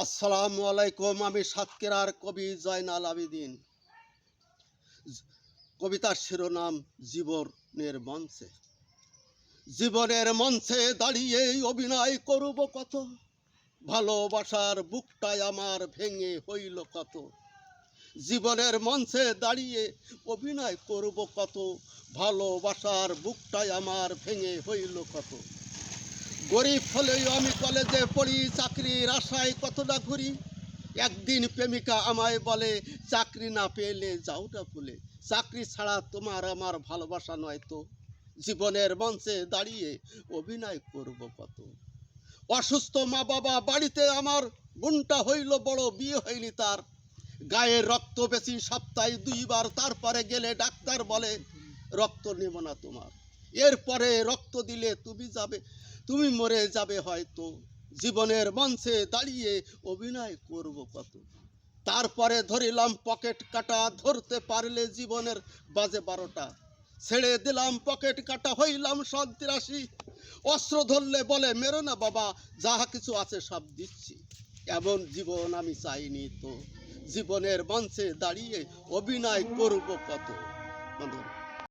আসসালামু আলাইকুম, আমি সাতক্ষীরার কবি জয়নাল আবিদিন। কবিতার শিরোনাম, জীবনের মঞ্চে। জীবনের মঞ্চে দাঁড়িয়ে অভিনয় করব কত? ভালোবাসার বুকটাই আমার ভেঙে হইল কত? জীবনের মঞ্চে দাঁড়িয়ে অভিনয় করব কত? ভালোবাসার বুকটাই আমার ভেঙে হইল কত? গরিব হলেও আমি কলেজে পড়ি, চাকরির আশায় কতটা ঘুরি। একদিন প্রেমিকা আমায় বলে, চাকরি না পেলে যাওটা ভুলে চাকরি ছাড়া তোমার আমার ভালোবাসা নয় তো। জীবনের মঞ্চে দাঁড়িয়ে অভিনয় করব কত। অসুস্থ মা বাবা বাড়িতে আমার গুণটা হইল বড়, বিয়ে হয়নি তার। গায়ে রক্ত বেশি সপ্তাহে দুইবার, তারপরে গেলে ডাক্তার বলে, রক্ত নেব না তোমার। এরপরে রক্ত দিলে তুমি যাবে। তুমি মরে যাবে হয়তো। জীবনের মঞ্চে দাঁড়িয়ে অভিনয় করব কত। তারপরে ধরিলাম পকেট কাটা, ধরতে পারলে জীবনের বাজে বারোটা। ছেড়ে দিলাম পকেট কাটা, হইলাম সন্ত্রাসী। অস্ত্র ধরলে বলে, মেরো না বাবা যাহা কিছু আছে সব দিচ্ছি। এমন জীবন আমি চাইনি তো। জীবনের মঞ্চে দাঁড়িয়ে অভিনয় করব কত।